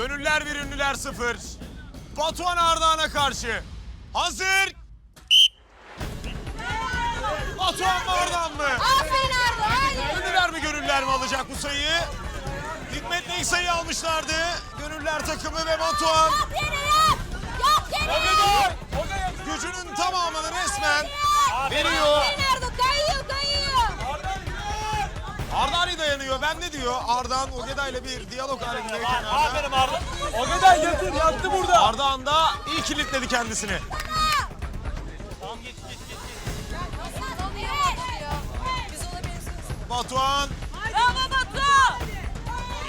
Gönüller bir ünlüler sıfır. Batuhan Ardahan'a karşı. Hazır. Batuhan mı Ardahan mı? Aferin Arda. Hadi. Ünlüler mi gönüller mi alacak bu sayıyı? Hikmet'le ilk sayı almışlardı. Gönüller takımı ve Batuhan. Yap yere yap. Yap yere. Gücünün tamamını resmen veriyor. Dayanıyor. Ben ne diyor? Ardahan Ogeda ile bir diyalog halinde kenarda. Aferin Arda. O kadar yatır yattı burada. Ardahan da iyi kilitledi kendisini. Biz olabilirsiniz. Batuhan Bravo Batu.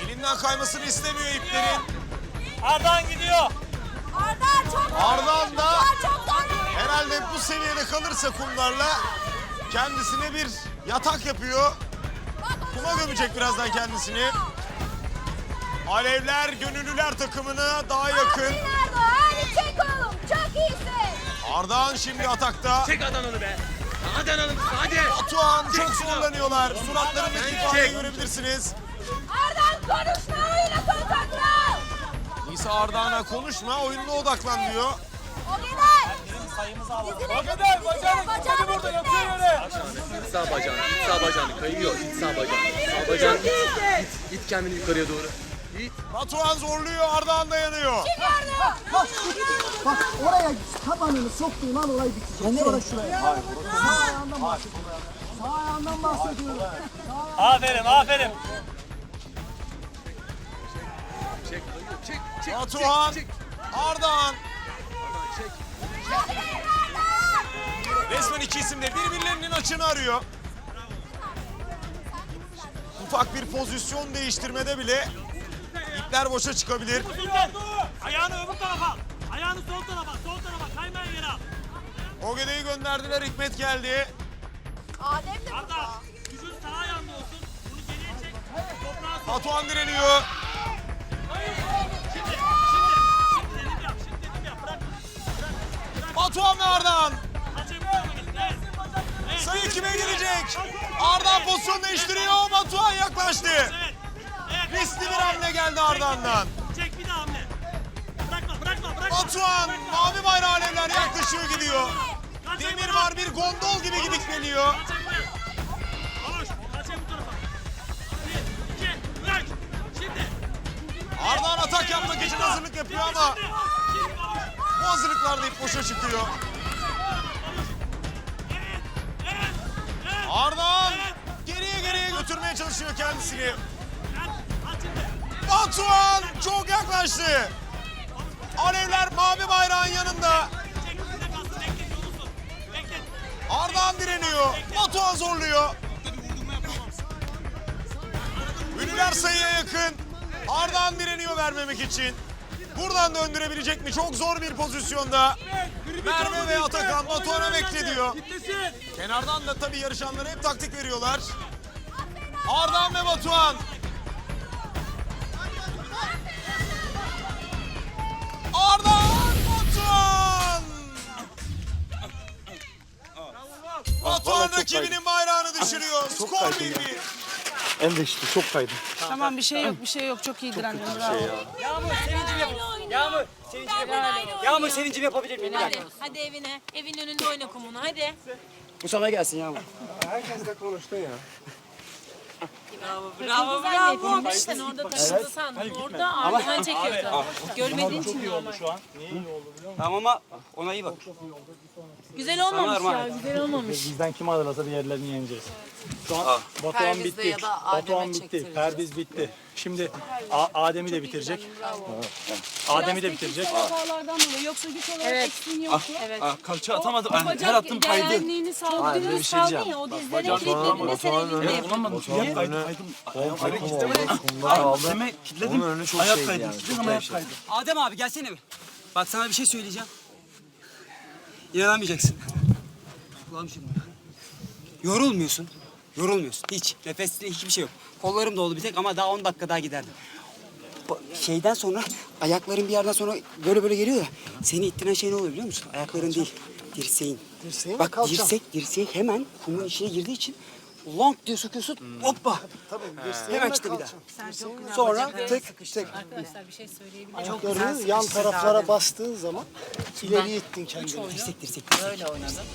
elinden kaymasını istemiyor iplerin. Ardahan gidiyor. Arda çok Ardahan da çok doğru. herhalde bu seviyede kalırsa kumlarla kendisine bir yatak yapıyor. Kuma gömecek birazdan kendisini. Alevler gönüllüler takımına daha yakın. Hadi çek oğlum. Çok iyisin. Ardahan şimdi atakta. Çek Adana'lı be. Adana'lı hadi. Batuhan çok zorlanıyorlar. Suratlarındaki ifadeyi görebilirsiniz. Arda konuşma oyuna konsantre. İsa Ardahan'a konuşma, oyununa odaklan diyor. O gider. Sayımızı alalım. O kadar bacağını kutladı burada yatıyor yere. İt sağ bacağını, it sağ bacağını kayıyor. İt sağ bacağını, sağ bacağını it. İt, kendini yukarıya doğru. İt. Batuhan zorluyor, Ardahan dayanıyor. Arda. Bak, bak oraya tabanını soktuğundan olay bitecek. Sonra şuraya. Sağ ayağından bahsediyorum. Sağ ayağından bahsediyorum. Aferin aferin. Çek. Çek, çek, Batuhan, çek, çek. Ardahan. Ardahan çek. Resmen iki isim de birbirlerinin açını arıyor. Ufak bir pozisyon değiştirmede bile ipler boşa çıkabilir. Ayağını öbür tarafa. Ayağını sol tarafa. Sol tarafa. Kaymayan yere al. Ogede'yi gönderdiler, Hikmet geldi. Adem de Arda. Gücün sağ ayağında olsun. Bunu geriye çek. Toprağa. Batuhan direniyor. Şimdi. Batuhan ve. Sayı kime gelecek? Ardahan pozisyon değiştiriyor, Batuhan yaklaştı. Riskli bir hamle geldi Ardahan'dan. Çek bir daha hamle. Bırakma, bırakma, bırakma. Batuhan, mavi bayrağı alevler yaklaşıyor gidiyor. Demir var bir gondol gibi gidip geliyor. Ardahan atak yapmak için hazırlık yapıyor ama Bu hazırlıklar da ip boşa çıkıyor. Evet. geriye geriye götürmeye çalışıyor kendisini. Batuhan çok yaklaştı. Alevler mavi bayrağın yanında. Ardahan direniyor. Batuhan zorluyor. Ünlüler sayıya yakın. Ardahan direniyor vermemek için. Buradan döndürebilecek mi? Çok zor bir pozisyonda. Merve ve Atakan Batuhan'a bekle diyor. Kenardan da tabii yarışanlara hep taktik veriyorlar. Ardahan ve Batuhan. Ardahan Batuhan. Batuhan rakibinin bayrağını düşürüyor. Skor 1-1. En de işte çok kaydı. Tamam bir şey yok bir şey yok çok iyi direndin bravo. Yağmur sevincim yap. Yağmur sevincim yap. Yağmur sevincim yapabilir miyim? Bir Hadi, dakika. hadi evine. Evin önünde oyna kumunu hadi. Bu sana gelsin Yağmur. Herkes de konuştu ya. Bravo bravo. Sen orada takıldı san. Orada arkadan çekiyordu. Görmediğin için normal. Tamam ama ona iyi bak. Güzel olmamış ya. Güzel olmamış. Bizden kim alırsa diğerlerini yeneceğiz. Şu an Batuhan bitti. Batuhan bitti. Perdiz bitti. Şimdi A- Adem'i de bitirecek. Adem'i de bitirecek. Hatalardan dolayı yoksa güç olarak eksiğin yoktu. Evet. Aa, kalça atamadım. Ben Bacak her attım kaydı. gelenliğini sağladı. Dümdüz kaldın ya o dizlerin kilitledin sen elinde yapın. Olamadım. Ayak kaydı. Kaydım. Ayağım kaydı. Kilitlemedim. Dizime kilitledim. Ayak kaydı. Kilitledim ayak kaydı. Adem abi gelsene bir. Bak sana bir şey söyleyeceğim. İnanamayacaksın. Şimdi. Yorulmuyorsun. Yorulmuyorsun. Hiç. Nefesle hiçbir şey yok. Kollarım dolu bir tek ama daha 10 dakika daha giderdim. Bu Şeyden sonra ayakların bir yerden sonra böyle böyle geliyor ya. Seni ittiren şey ne oluyor biliyor musun? Ayakların değil. Dirseğin. Dirseğin? Bak Kalçam. dirsek, dirseği hemen kumun içine girdiği için long diye sokuyorsun. Hoppa. Hemen çıktı bir daha. Sonra tek tek. Arkadaşlar bir şey söyleyebilir miyim? Ayaklarını yan taraflara bastığın zaman ileri ittin kendini. Dirsek dirsek. Böyle oynadım.